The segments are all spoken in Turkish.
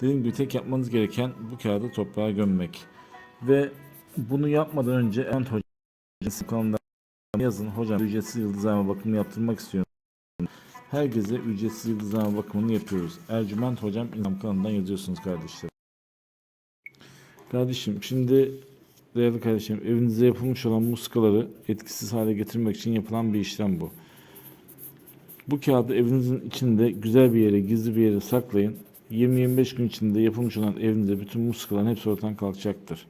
Dediğim gibi tek yapmanız gereken bu kağıdı toprağa gömmek. Ve bunu yapmadan önce Ent Hoca'nın kanalında yazın. Hocam ücretsiz yıldızlama bakımını yaptırmak istiyorum. Herkese ücretsiz yıldızlama bakımını yapıyoruz. Ercüment Hocam Instagram kanalından yazıyorsunuz kardeşler. Kardeşim şimdi değerli kardeşim evinizde yapılmış olan muskaları etkisiz hale getirmek için yapılan bir işlem bu. Bu kağıdı evinizin içinde güzel bir yere, gizli bir yere saklayın. 20-25 gün içinde yapılmış olan evinizde bütün muskaların hepsi ortadan kalkacaktır.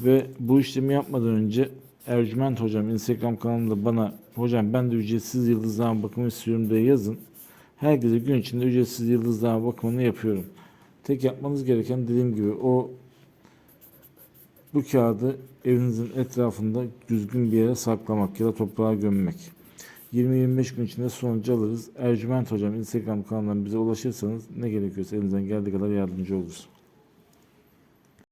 Ve bu işlemi yapmadan önce Ercüment Hocam Instagram kanalında bana hocam ben de ücretsiz yıldızlama bakımı istiyorum diye yazın. Herkese gün içinde ücretsiz yıldızlama bakımını yapıyorum. Tek yapmanız gereken dediğim gibi o bu kağıdı evinizin etrafında düzgün bir yere saklamak ya da toprağa gömmek. 20-25 gün içinde sonucu alırız. Ercüment Hocam Instagram kanalından bize ulaşırsanız ne gerekiyorsa elinizden geldiği kadar yardımcı oluruz.